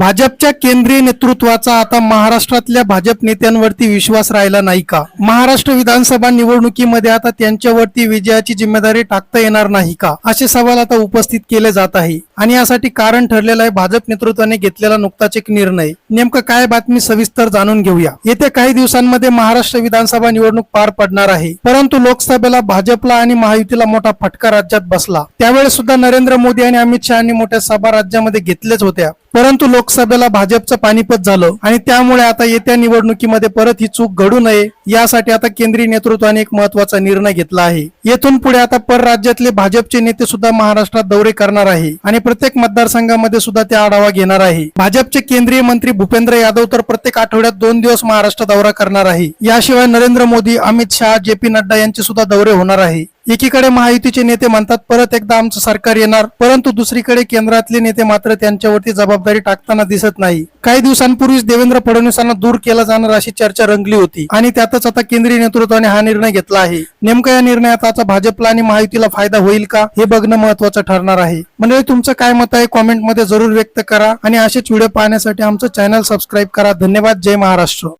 भाजपच्या केंद्रीय नेतृत्वाचा आता महाराष्ट्रातल्या भाजप नेत्यांवरती विश्वास राहिला नाही का? महाराष्ट्र विधानसभा निवडणुकीमध्ये आता त्यांच्यावरती विजयाची जिम्मेदारी टाकता येणार नाही का? असे सवाल आता उपस्थित केले जात आहे. आणि यासाठी कारण ठरलेलं आहे भाजप नेतृत्वाने घेतलेला नुकताच एक निर्णय. नेमकं काय बातमी सविस्तर जाणून घेऊया. येत्या काही दिवसांमध्ये महाराष्ट्र विधानसभा निवडणूक पार पडणार आहे. परंतु लोकसभेला भाजपला आणि महायुतीला मोठा फटका राज्यात बसला. त्यावेळेस सुद्धा नरेंद्र मोदी आणि अमित शहानी मोठ्या सभा राज्यामध्ये घेतल्याच होत्या. परंतु लोकसभेला भाजपचं पानिपत झालं आणि त्यामुळे आता येत्या निवडणुकीमध्ये परत ही चूक घडू नये यासाठी आता केंद्रीय नेतृत्वाने एक महत्त्वाचा निर्णय घेतला आहे. येथून पुढे आता परराज्यातले भाजपचे नेते सुद्धा महाराष्ट्रात दौरे करणार आहे. आणि प्रत्येक मतदारसंघामध्ये सुद्धा ते आढावा घेणार आहे. भाजपचे केंद्रीय मंत्री भूपेंद्र यादव तर प्रत्येक आठवड्यात दोन दिवस महाराष्ट्र दौरा करणार आहे. याशिवाय नरेंद्र मोदी अमित शहा जे पी नड्डा यांचे सुद्धा दौरे होणार आहे. एकीकडे महायुतीचे नेते म्हणतात परत एकदा आमचं सरकार येणार परंतु दुसरीकडे केंद्रातले नेते मात्र त्यांच्यावरती जबाबदारी टाकताना दिसत नाही. काही दिवसांपूर्वीच देवेंद्र फडणवीसांना दूर केला जाणार अशी चर्चा रंगली होती आणि त्यातच आता केंद्रीय नेतृत्वाने हा निर्णय घेतला आहे. नेमका या निर्णयात आता भाजपला आणि महायुतीला फायदा होईल का हे बघणं महत्वाचं ठरणार आहे. म्हणजे तुमचं काय मत आहे? कॉमेंटमध्ये जरूर व्यक्त करा आणि असेच व्हिडिओ पाहण्यासाठी आमचं चॅनल सबस्क्राईब करा. धन्यवाद. जय महाराष्ट्र.